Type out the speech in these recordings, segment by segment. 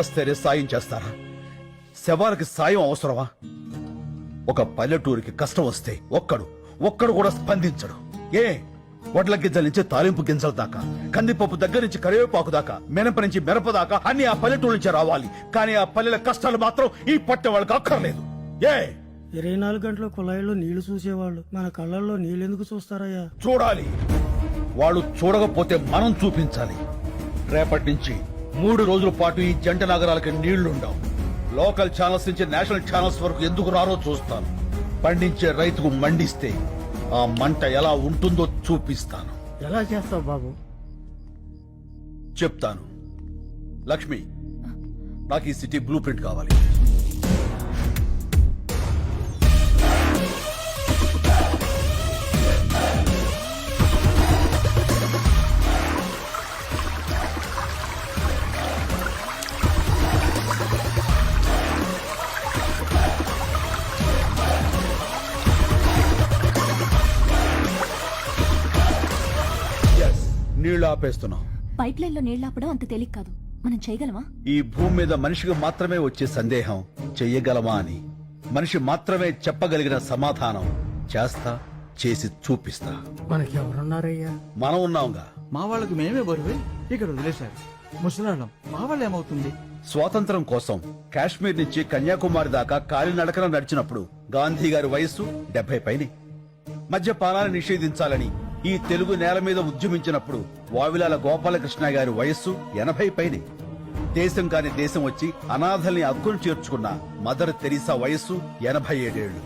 చస్తేనే సాయం చేస్తారా? శవాలకి సాయం అవసరమా? ఒక పల్లెటూరికి కష్టం వస్తే ఒక్కడు ఒక్కడు కూడా స్పందించడు. ఏ? వడ్ల గింజల నుంచి తాలింపు గింజల దాకా కందిపప్పు దగ్గర నుంచి కరివేపాకు దాకా మినప నుంచి మిరప దాకా అన్ని ఆ పల్లెటూరు నుంచి రావాలి. కానీ ఆ పల్లెల కష్టాలు మాత్రం ఈ పట్టె వాళ్ళకి అక్కర్లేదు. ఏ? ఇరవై నాలుగు గంటల కుళాయిలో నీళ్ళు చూసేవాళ్ళు. మన కళ్ళల్లో నీళ్ళెందుకు చూస్తారయ్యా? చూడాలి. వాళ్ళు చూడకపోతే మనం చూపించాలి. రేపటి నుంచి మూడు రోజుల పాటు ఈ జంట నగరాలకి నీళ్ళుండవు. లోకల్ ఛానల్స్ నుంచి నేషనల్ ఛానల్స్ వరకు ఎందుకు రారో చూస్తాను. పండించే రైతుకు మండిస్తే ఆ మంట ఎలా ఉంటుందో చూపిస్తాను. ఎలా చేస్తావు బాబు? చెప్తాను. లక్ష్మి నాకు ఈ సిటీ బ్లూ ప్రింట్ కావాలి. ఆపేస్తున్నాం పైప్ లైన్లో నీళ్ళాపడం అంత తేలిక కాదు. మనం చేయగలమా? ఈ భూమి మీద మనిషికి మాత్రమే వచ్చే సందేహం చెయ్యగలమా అని. మనిషి మాత్రమే చెప్పగలిగిన సమాధానం చేస్తా చేసి చూపిస్తా. మనకి ఎవరున్నారయ్యా మనం ఉన్నాంగా. మా వాళ్ళకి మేమే బరువే. ఇక్కడ వదిలేశారు. ముసలాళ్ళం మా వాళ్ళు ఏమవుతుంది? స్వాతంత్రం కోసం కాశ్మీర్ నుంచి కన్యాకుమారి దాకా కాలినడకన నడిచినప్పుడు గాంధీ గారి వయస్సు డెబ్బై పైనే. మద్యపానాన్ని నిషేధించాలని ఈ తెలుగు నేల మీద ఉద్యమించినప్పుడు వావిలాల గోపాలకృష్ణ గారి వయస్సు ఎనభై పైనే. దేశం కాని దేశం వచ్చి అనాథల్ని అక్కును చేర్చుకున్న మదర్ తెరీసా వయస్సు ఎనభై ఏడేళ్ళు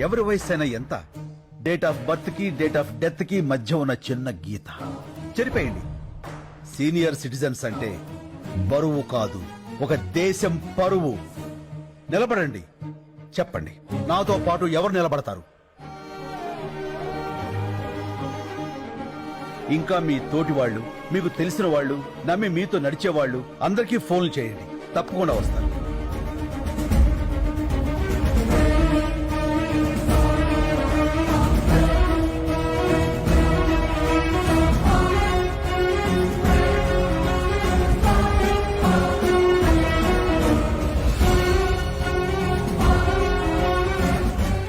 ఎవరి వయస్సు అయినా ఎంత? డేట్ ఆఫ్ బర్త్కి డేట్ ఆఫ్ డెత్కి మధ్య ఉన్న చిన్న గీత. చెరిపేయండి. సీనియర్ సిటిజన్స్ అంటే బరువు కాదు ఒక దేశం పరువు. నిలబడండి. చెప్పండి. నాతో పాటు ఎవరు నిలబడతారు? ఇంకా మీ తోటి వాళ్ళు మీకు తెలిసిన వాళ్ళు నమ్మి మీతో నడిచేవాళ్ళు అందరికీ ఫోన్లు చేయండి. తప్పకుండా వస్తారు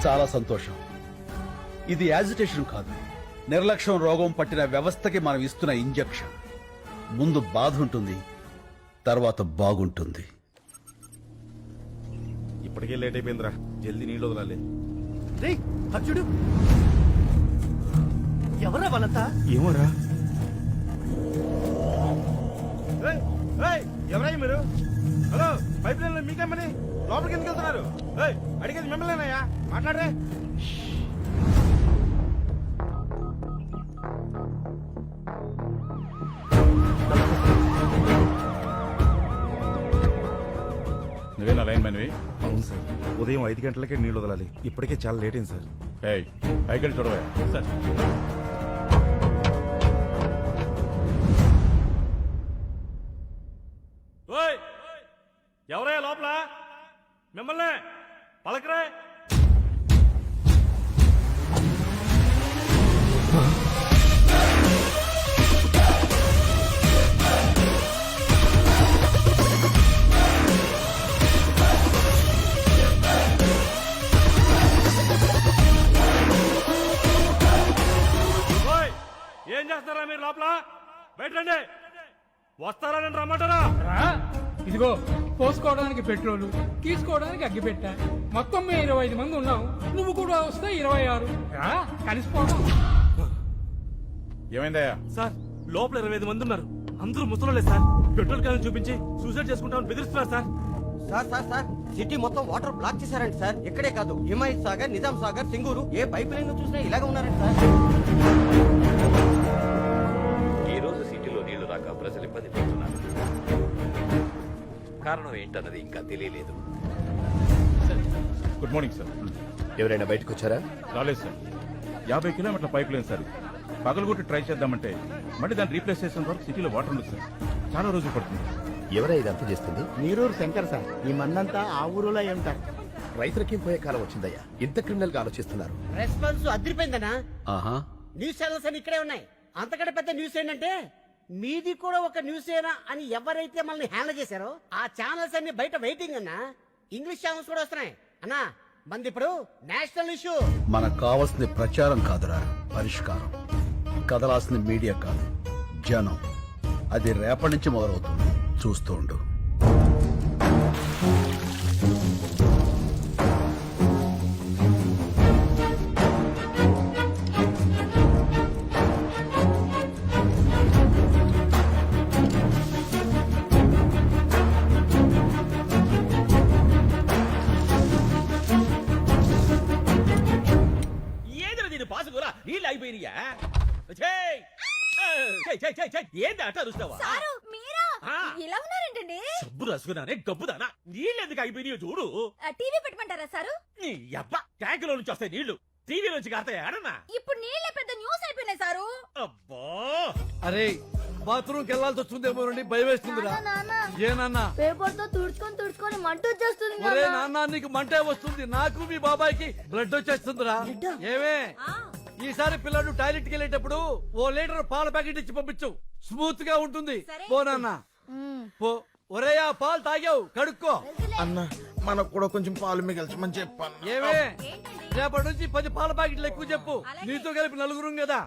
చాలా సంతోషం. ఇది యాజిటేషన్ కాదు. నిర్లక్ష్యం రోగం పట్టిన వ్యవస్థకి మనం ఇస్తున్న ఇంజెక్షన్. ముందు బాధ ఉంటుంది తర్వాత బాగుంటుంది. ఇప్పటికే లేట్ అయిపోయిందిరా. జల్దీ నీళ్ళు వదలాలి. అర్జుడు ఎవరా వాళ్ళంతా? ఏమోరా? ఎవరయ్య మీరు? హలో పైప్ లైన్లో మీకేమని లోపలికి ఎందుకు వెళ్తున్నారు? ఏయ్, అడిగేది మిమ్మల్నేనయ్యా. మాట్లాడరే. నువ్వేనా లైన్ మ్యాన్వి. అవును సార్. ఉదయం ఐదు గంటలకే నీళ్ళు వదలాలి. ఇప్పటికే చాలా లేట్ అయింది సార్. ఏయ్ పైకి చూడవా సార్. వస్తారా నేను రమ్మంటారా? రా. ఇదిగో పోసుకోవడానికి పెట్రోలు తీసుకోవడానికి అగ్గిపెట్ట. మొత్తం మేము ఇరవై ఐదు మంది ఉన్నాం. నువ్వు కూడా వస్తే ఇరవై ఆరు. రా కలిసిపోదాం. ఏమైందయ్యా? సార్ లోపల ఇరవై ఐదు మంది ఉన్నారు. అందరూ ముసలోళ్ళే సార్. పెట్రోల్ క్యాన్ చూపించి సూసైడ్ చేసుకుంటామని బెదిరిస్తున్నారు sir. Sir sir sir city మొత్తం వాటర్ బ్లాక్ చేశారండి సార్. ఇక్కడే కాదు హిమాయత్ సాగర్ నిజాం సాగర్ సింగూరు ఏ పైప్ లైన్ చూసినా ఇలాగే ఉన్నారండి సార్. కారణం ఏంటన్నది ఇంకా తెలియలేదు. గుడ్ మార్నింగ్ సార్ ఎవరైనా బయటకు వచ్చారా రాలేదు సార్ యాభై కిలోమీటర్ల పైప్ లైన్ సార్. పగలగొట్టి ట్రై చేద్దామంటే మళ్ళీ దాన్ని రీప్లేస్ చేసిన వరకు సిటీలో వాటర్ ఉండదు సార్ చాలా రోజులు పడుతుంది. ఎవరై ఇదంతా చేస్తుంది? నీరూరు శంకర్ సార్. ఈ మందంతా ఆ ఊరిలో ఉంటారు రైతులకి పోయే కాలం వచ్చిందయ్యా? ఇంత క్రిమినల్గా ఆలోచిస్తున్నారు. రెస్పాన్స్ అదిరిపోయిందనా ఆహా. న్యూస్ ఛానల్స్ అని ఇక్కడే ఉన్నాయి. అంతకంటే పెద్ద న్యూస్ ఏంటంటే మీది కూడా ఒక న్యూస్ ఏనా అని ఎవరైతే మనల్ని హ్యాండిల్ చేశారో ఆ ఛానల్స్ అన్ని బయట వెయిటింగ్ అన్నా ఇంగ్లీష్ ఛానల్స్ కూడా వస్తున్నాయి. అన్నా మంది ఇప్పుడు నేషనల్ ఇష్యూ మనకు కావాల్సింది ప్రచారం కాదురా పరిష్కారం. కదలాల్సింది మీడియా కాదు జనం. అది రేపటి నుంచి మొదలవుతుంది. చూస్తూ ఉండు. ఏంది అట్ట అరుస్తావా? మీరా? ఆ. ఇలా ఉన్నారేంటండి? సబ్బు రసుకున్నానే గబ్బుదానా? నీళ్ళు ఎందుకు అయిపోయినాయో చూడు టీవీ పెట్టమంటారా సారు? నీ అబ్బా ట్యాంకులో నుంచి వస్తాయి నీళ్ళు. టీవీ నుంచి కాస్తాయి ఆడన్నా ఇప్పుడు నీళ్ళే పెద్ద న్యూస్ అయిపోయినాయి సారు. అబ్బా. అరే బాత్రూమ్కి వెళ్ళాల్సి వస్తుందేమోనండి భయం వేస్తుందిరా. ఏ నాన్న? పేపర్తో తుడుచుకొని తుడుచుకొని మంట వచ్చేస్తుంది ఒరే నాన్న. నీకు మంటే వస్తుంది. నాకు మీ బాబాయ్కి బ్లడ్ వచ్చేస్తుందిరా. ఏమే? ఈసారి పిల్లడు టాయిలెట్కి వెళ్ళేటప్పుడు ఓ లీటర్ పాల ప్యాకెట్ ఇచ్చి పంపించు. స్మూత్గా ఉంటుంది. పో నాన్న. పో. ఒరే ఆ పాలు తాగావు. కడుక్కో. అన్న మనకు కూడా కొంచెం పాలు మిగల్చమని చెప్పాను ఏమే? రేపటి నుంచి పది పాల ప్యాకెట్లు ఎక్కువ చెప్పు. నీతో కలిపి నలుగురు కదా.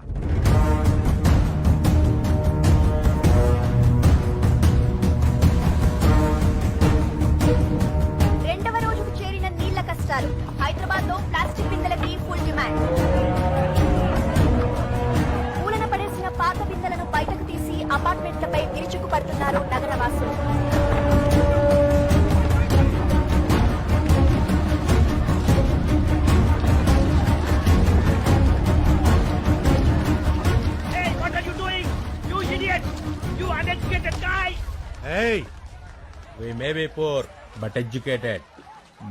రెండవ రోజుకు చేరిన నీళ్ళ కష్టాలు హైదరాబాద్లో ప్లాస్టిక్ బిందెలకి ఫుల్ డిమాండ్ పడుతున్నారు నగరవాసులు. We may be poor but educated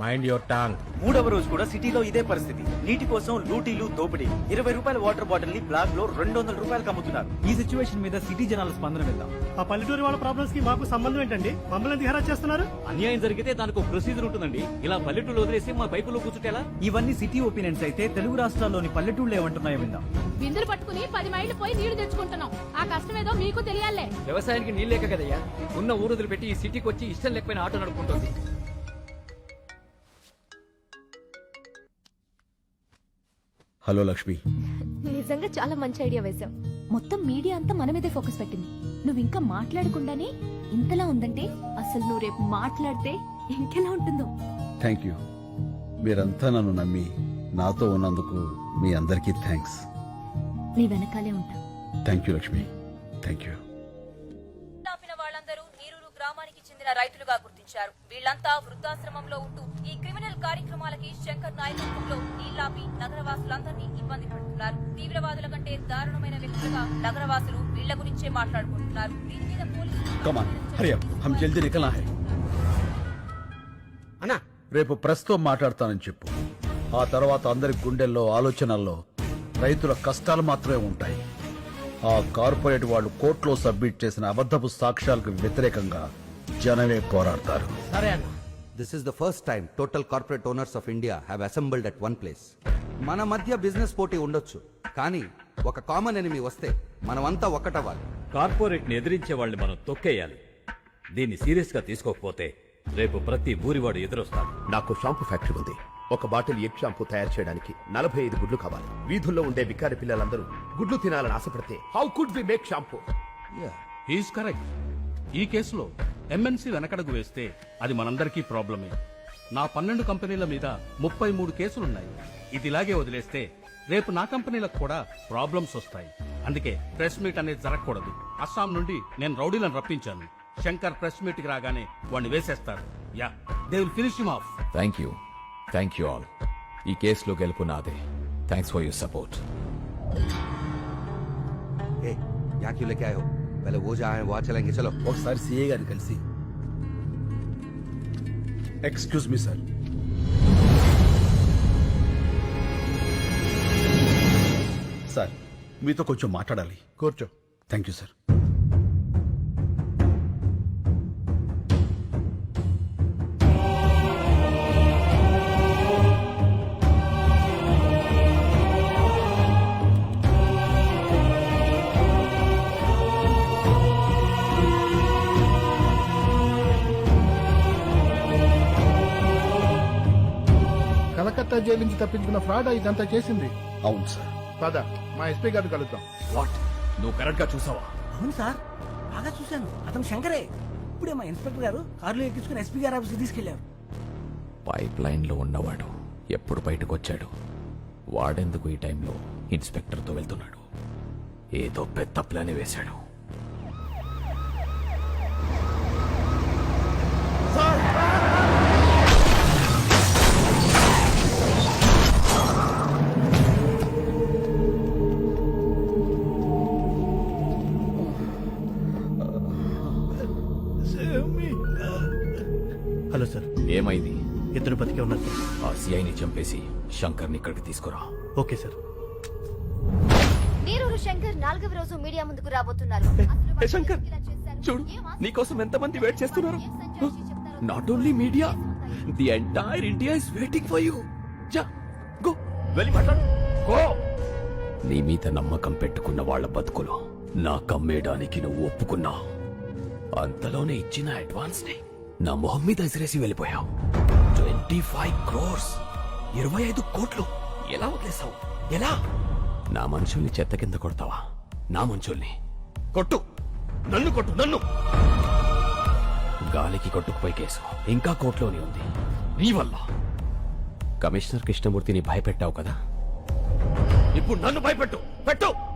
mind your tongue మూడవ రోజు కూడా సిటీలో ఇదే పరిస్థితి. నీటి కోసం లూటీలు దోపిడీ. ఇరవై రూపాయల వాటర్ బాటిల్ని బ్లాక్లో రెండు వందల రూపాయలకు అమ్ముతున్నారు. ఈ సిచ్యువేషన్ మీద సిటీ జనాల స్పందన వెళ్దాం ఆ పల్లెటూరు వాళ్ళ ప్రాబ్లమ్స్కి మాకు సంబంధం ఏంటండి? మమ్మల్ని ఎందుకు హెరాస్ చేస్తున్నారు? అన్యాయం జరిగితే దానికి ఒక ప్రొసీజర్ ఉంటుందండి. ఇలా పల్లెటూరు వదిలేసి మా పైపులో కూర్చుంటేలా ఇవన్నీ సిటీ ఒపీనియన్స్ అయితే తెలుగు రాష్ట్రాల్లోని పల్లెటూళ్ళు ఏమంటున్నాయో విందాం. బిందులు పట్టుకుని పది మైళ్ళు పోయి నీళ్ళు తెచ్చుకుంటున్నాం. ఆ కష్టం ఏదో మీకు తెలియాలే. వ్యవసాయానికి నీళ్ళేక కదయ్యా? ఉన్న ఊరు పెట్టి ఈ సిటీకి వచ్చి ఇష్టం లేకపోయిన ఆటో నడుపుకుంటుంది. హలో లక్ష్మి. నిజంగా చాలా మంచి ఐడియా వేశాం మొత్తం మీడియా అంతా మన మీదే ఫోకస్ పెట్టింది. నువ్వు ఇంకా మాట్లాడకుండానే ఇంతలా ఉందంటే అసలు నువ్వు రేపు మాట్లాడితే ఇంకెలా ఉంటుందో? థ్యాంక్ యూ మీరంతా నన్ను నమ్మి నాతో ఉన్నందుకు మీ అందరికీ థ్యాంక్స్ నీ వెనకాలే ఉంటా. Thank you Lakshmi. Thank you ఆపిన వాళ్ళందరూ నీరూరు గ్రామానికి చెందిన రైతులుగా గుర్తించారు వీళ్ళంతా వృద్ధాశ్రమంలో ఉంటూ ఈ క్రిమినల్ కార్యక్రమాలకి శంకర్ నాయకత్వంలో నీళ్ళాపి నగరవాసులందరినీ ఇబ్బంది పెడుతున్నారు. తీవ్రవాదుల కంటే దారుణమైన వ్యక్తులుగా నగరవాసులు వీళ్ళ గురించే మాట్లాడుకుంటున్నారు. దీని మీద పోలీసులు అన్నా! రేపు ప్రస్తుతం మాట్లాడతానని చెప్పు. ఆ తర్వాత అందరి గుండెల్లో ఆలోచనల్లో రైతుల కష్టాలు మాత్రమే ఉంటాయి. ఆ కార్పొరేట్ వాళ్ళు కోర్టులో సబ్మిట్ చేసిన అబద్ధపు సాక్ష్యాలకు వ్యతిరేకంగా జనమే పోరాడతారు. సరే అన్న. This is the first time total corporate owners of India have assembled at one place మన మధ్య బిజినెస్ పోటీ ఉండొచ్చు కానీ ఒక కామన్ ఎనిమి వస్తే మనమంతా ఒక్కటవ్వాలి కార్పొరేట్ని ఎదిరించే వాళ్ళని మనం తొక్కేయాలి. దీన్ని సీరియస్గా తీసుకోకపోతే రేపు ప్రతి ఊరివాడు ఎదురొస్తాడు. నాకు షాంపూ ఫ్యాక్టరీ ఉంది. ఒక బాటిల్ ఎగ్ షాంపూ తయారు చేయడానికి నలభై ఐదు గుడ్లు కావాలి. వీధుల్లో ఉండే బిక్కారి పిల్లలందరూ గుడ్లు తినాలని ఆశపడితే how could we make shampoo is correct ఈ కేసులో ఎంఎన్సీ వెనకడుగు వేస్తే అది మనందరికీ ప్రాబ్లమే. నా పన్నెండు కంపెనీల మీద ముప్పై మూడు కేసులున్నాయి. ఇదిలాగే వదిలేస్తే రేపు నా కంపెనీలకు కూడా ప్రాబ్లమ్స్ వస్తాయి. అందుకే ప్రెస్ మీట్ అనేది జరగకూడదు. అస్సాం నుండి నేను రౌడీలను రప్పించాను. శంకర్ ప్రెస్ మీట్కి రాగానే వాడిని వేసేస్తారు. Yeah they will finish him off. Thank you. Thank you all. ఈ కేసులో గెలుపు నాదే. Thanks for your support. ఏ యాక్యులకి ఆయో पहले वो जहाँ है वहाँ चलेंगे चलो ఒకసారి సిఏ గారిని కలిసి ఎక్స్క్యూజ్ మీ సార్ సార్ మీతో కొంచెం మాట్లాడాలి కూర్చో thank you sir Calcutta jail నుంచి తప్పించుకున్న ఫ్రాడ్ ఇదంతా చేసింది. అవును సార్. పద మా ఎస్పీ గారిని కలుద్దాం. వాట్? నువ్వు కరెక్ట్గా చూసావా? అవును సార్ బాగా చూశాను. అతను శంకరే. ఇప్పుడే మా ఇన్స్పెక్టర్ గారు కారులో ఎక్కించుకుని ఎస్పీ గారి ఆఫీస్కి తీసుకెళ్ళారు పైప్ లైన్లో ఉన్నవాడు ఎప్పుడు బయటకు వచ్చాడు వాడెందుకు ఈ టైంలో ఇన్స్పెక్టర్తో వెళ్తున్నాడు? ఏదో పెద్ద ప్లాన్ వేశాడు. చంపేసి శంకర్ని ఇక్కడికి తీసుకురా. Okay sir. నీరూరు శంకర్ నాలుగవ రోజు మీడియా ముందుకు రాబోతున్నారు. శంకర్, చూడు నీకోసం ఎంతమంది వెయిట్ చేస్తున్నారు? Not only media the entire India is waiting for you జా గో. వెళ్ళి మాట్లాడు. గో. నీ మీద నమ్మకం పెట్టుకున్న వాళ్ళ బతుకులు నా కమ్మేయడానికి నువ్వు ఒప్పుకున్నావు అంతలోనే ఇచ్చిన అడ్వాన్స్ని నా మొహం మీద విసిరేసి వెళ్ళిపోయావు. ట్వంటీ ఫైవ్ క్రోర్స్ ఇరవై ఐదు కోట్లు. ఎలా వదిలేసావు ఎలా? నా మనుషుల్ని చెత్త కింద కొడతావా? నా మనుషుల్ని? కొట్టు. నన్ను కొట్టు నన్ను. గాలికి కొట్టుకుపోయి కేసు ఇంకా కోర్టులోనే ఉంది. నీ వల్ల. కమిషనర్ కృష్ణమూర్తిని భయపెట్టావు కదా? ఇప్పుడు నన్ను భయపెట్టు. పెట్టు.